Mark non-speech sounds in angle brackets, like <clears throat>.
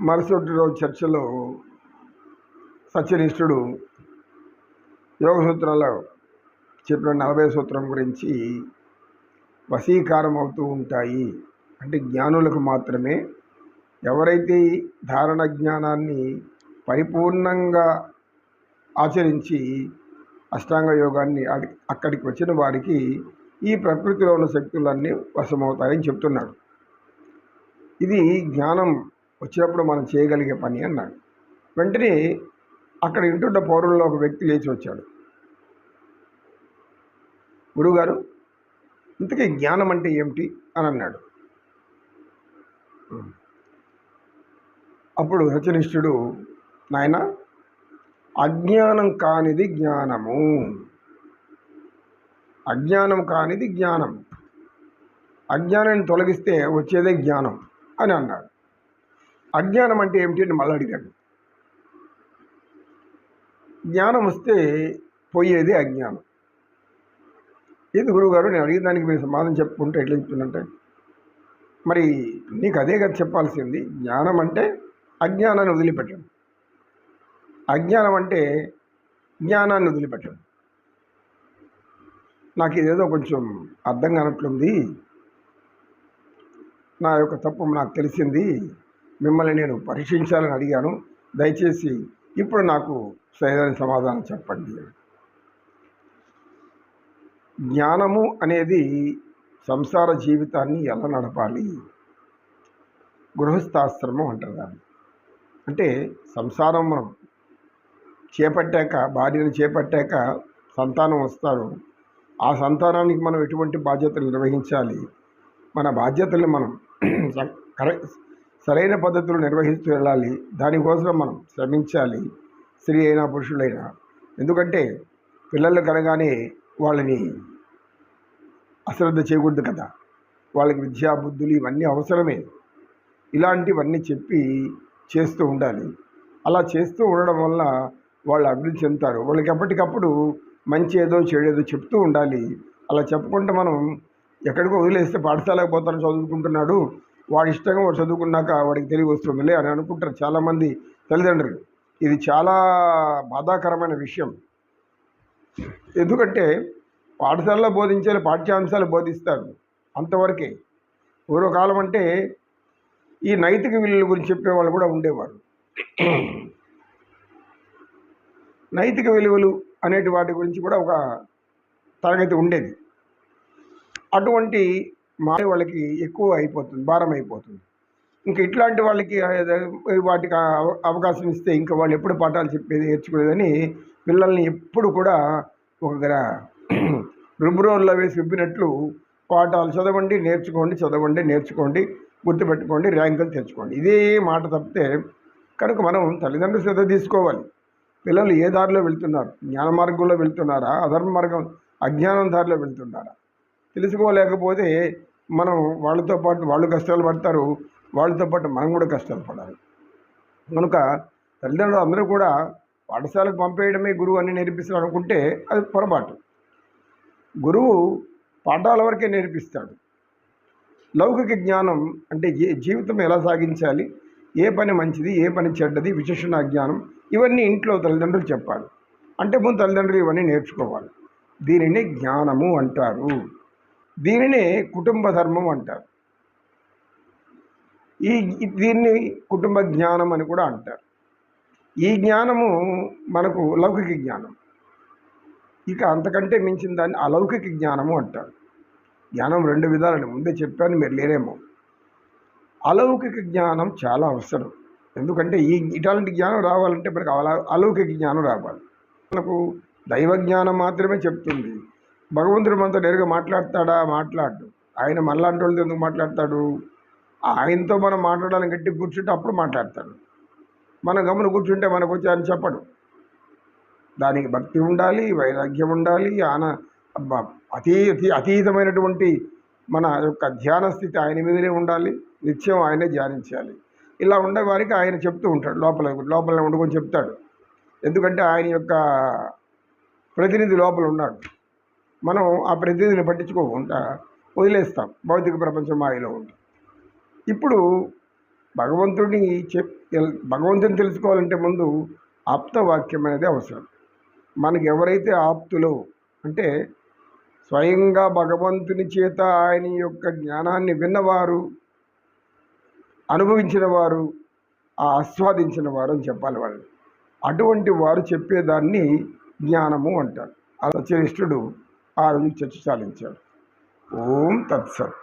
మరుసటి రోజు చర్చలో సత్యనిష్ఠుడు యోగ సూత్రాల్లో చెప్పిన నలభై సూత్రం గురించి వశీకారం అవుతూ ఉంటాయి. అంటే జ్ఞానులకు మాత్రమే ఎవరైతే ధారణ జ్ఞానాన్ని పరిపూర్ణంగా ఆచరించి అష్టాంగ యోగాన్ని అడి- అక్కడికి వచ్చిన వారికి ఈ ప్రకృతిలో ఉన్న శక్తులన్నీ వశమవుతాయని చెప్తున్నాడు. ఇది జ్ఞానం వచ్చినప్పుడు మనం చేయగలిగే పని అన్నాడు. వెంటనే అక్కడ ఇంటున్న పౌరుల్లో ఒక వ్యక్తి లేచి వచ్చాడు. గురువుగారు ఇంతకీ జ్ఞానం అంటే ఏమిటి? అని అన్నాడు. అప్పుడు రచనిష్ఠుడు నాయన అజ్ఞానం కానిది జ్ఞానము. అజ్ఞానం కానిది జ్ఞానం. అజ్ఞానాన్ని తొలగిస్తే వచ్చేదే జ్ఞానం అని అన్నాడు. అజ్ఞానం అంటే ఏమిటి అని మళ్ళీ అడిగాడు. జ్ఞానం వస్తే పోయేది అజ్ఞానం. ఇది గురువుగారు నేను అడిగిన దానికి మీరు సమాధానం చెప్పుకుంటే ఎట్లా చెప్తుందంటే మరి నీకు అదే కదా చెప్పాల్సింది జ్ఞానం అంటే అజ్ఞానాన్ని వదిలిపెట్టడం. అజ్ఞానం అంటే జ్ఞానాన్ని వదిలిపెట్టడం. నాకు ఇదేదో కొంచెం అర్థం కానట్లుంది. నా యొక్క తప్పు నాకు తెలిసింది. మిమ్మల్ని నేను పరీక్షించాలని అడిగాను. దయచేసి ఇప్పుడు నాకు సరైన సమాధానం చెప్పండి. జ్ఞానము అనేది సంసార జీవితాన్ని ఎలా నడపాలి? గృహస్థాశ్రమం అంటారు దాన్ని. అంటే సంసారం మనం చేపట్టాక భార్యను చేపట్టాక సంతానం వస్తారు ఆ సంతానానికి మనం ఎటువంటి బాధ్యతలు నిర్వహించాలి? మన బాధ్యతల్ని మనం <clears throat> కరెక్ట్ కరె- సరైన పద్ధతులు నిర్వహిస్తూ వెళ్ళాలి. దానికోసం మనం శ్రమించాలి. స్త్రీ అయినా పురుషులైనా. ఎందుకంటే పిల్లలు కనగానే వాళ్ళని అశ్రద్ధ చేయకూడదు కదా. వాళ్ళకి విద్యా బుద్ధులు ఇవన్నీ అవసరమే. ఇలాంటివన్నీ చెప్పి చేస్తూ ఉండాలి. అలా చేస్తూ ఉండడం వల్ల వాళ్ళు అభివృద్ధి చెందుతారు. వాళ్ళకి ఎప్పటికప్పుడు మంచి ఏదో చెడేదో చెప్తూ ఉండాలి. అలా చెప్పకుండా మనం ఎక్కడికో వదిలేస్తే పాఠశాలకు పోతాను చదువుకుంటున్నాడు. వాడి ఇష్టంగా వాడు చదువుకున్నాక వాడికి తెలివి వస్తుందిలే అని అనుకుంటారు చాలామంది తల్లిదండ్రులు. ఇది చాలా బాధాకరమైన విషయం. ఎందుకంటే పాఠశాలలో బోధించే పాఠ్యాంశాలు బోధిస్తారు అంతవరకే. పూర్వకాలం అంటే ఈ నైతిక విలువల గురించి చెప్పేవాళ్ళు కూడా ఉండేవారు. నైతిక విలువలు అనేటి వాటి గురించి కూడా ఒక తరగతి ఉండేది. అటువంటి మారే వాళ్ళకి ఎక్కువ అయిపోతుంది భారం అయిపోతుంది. ఇంకా ఇట్లాంటి వాళ్ళకి వాటికి అవకాశం ఇస్తే ఇంకా వాళ్ళు ఎప్పుడు పాఠాలు చెప్పేది నేర్చుకోలేదని పిల్లల్ని ఎప్పుడు కూడా ఒక గ్ర- <clears throat> రుబ్రోల్లో వేసి విప్పినట్లు పాఠాలు చదవండి నేర్చుకోండి చదవండి నేర్చుకోండి గుర్తుపెట్టుకోండి ర్యాంకులు తెచ్చుకోండి. ఇదే మాట తప్పితే కనుక మనం తల్లిదండ్రులు శ్రద్ధ తీసుకోవాలి. పిల్లలు ఏ దారిలో వెళ్తున్నారు? జ్ఞాన మార్గంలో వెళ్తున్నారా? అధర్మ మార్గం అజ్ఞానం దారిలో వెళ్తున్నారా? తెలుసుకోలేకపోతే మనం వాళ్ళతో పాటు వాళ్ళు కష్టాలు పడతారు వాళ్ళతో పాటు మనం కూడా కష్టాలు పడాలి. కనుక తల్లిదండ్రులు అందరూ కూడా పాఠశాలకు పంపేయడమే గురువు అని నేర్పిస్తారు అనుకుంటే అది పొరపాటు. గురువు పాఠాల వరకే నేర్పిస్తాడు. లౌకిక జ్ఞానం అంటే జీవితం ఎలా సాగించాలి ఏ పని మంచిది ఏ పని చెడ్డది విశేషణ జ్ఞానం ఇవన్నీ ఇంట్లో తల్లిదండ్రులు చెప్పాలి. అంటే ముందు తల్లిదండ్రులు ఇవన్నీ నేర్చుకోవాలి. దీనిని జ్ఞానము అంటారు. దీనిని కుటుంబ ధర్మం అంటారు. ఈ దీన్ని కుటుంబ జ్ఞానం అని కూడా అంటారు. ఈ జ్ఞానము మనకు లౌకిక జ్ఞానం. ఇక అంతకంటే మించిన దాన్ని అలౌకిక జ్ఞానము అంటారు. జ్ఞానం రెండు విధాలని ముందే చెప్పాను మీరు లేరేమో. అలౌకిక జ్ఞానం చాలా అవసరం. ఎందుకంటే ఈ ఇటువంటి జ్ఞానం రావాలంటే మనకు అలా అలౌకిక జ్ఞానం రావాలి. మనకు దైవ జ్ఞానం మాత్రమే చెప్తుంది. భగవంతుడు మనతో నేరుగా మాట్లాడతాడా? మాట్లాడు. ఆయన మళ్ళాంటి వాళ్ళతో ఎందుకు మాట్లాడతాడు? ఆయనతో మనం మాట్లాడాలని గట్టి కూర్చుంటే అప్పుడు మాట్లాడతాడు. మన గమన కూర్చుంటే మనకు వచ్చి ఆయన చెప్పడు. దానికి భక్తి ఉండాలి వైరాగ్యం ఉండాలి ఆన అతీ అతీతమైనటువంటి మన యొక్క ధ్యాన స్థితి ఆయన మీదనే ఉండాలి నిత్యం ఆయనే ధ్యానించాలి. ఇలా ఉండే వారికి ఆయన చెప్తూ ఉంటాడు లోపల లోపల వండుకొని చెప్తాడు. ఎందుకంటే ఆయన యొక్క ప్రతినిధి లోపల ఉన్నాడు. మనం ఆ ప్రతినిధిని పట్టించుకోకుండా వదిలేస్తాం. భౌతిక ప్రపంచం మాయలో ఉంటాం ఇప్పుడు భగవంతుడిని చెప్ భగవంతుని తెలుసుకోవాలంటే ముందు ఆప్తవాక్యం అనేది అవసరం. మనకి ఎవరైతే ఆప్తులో అంటే స్వయంగా భగవంతుని చేత ఆయన యొక్క జ్ఞానాన్ని విన్నవారు అనుభవించిన వారు ఆస్వాదించిన వారు అని చెప్పాలి వాళ్ళు అటువంటి వారు చెప్పేదాన్ని జ్ఞానము అంటారు. అలా చేష్టుడు ఆ రోజు చర్చ చాలించాడు ఓం తత్సత్.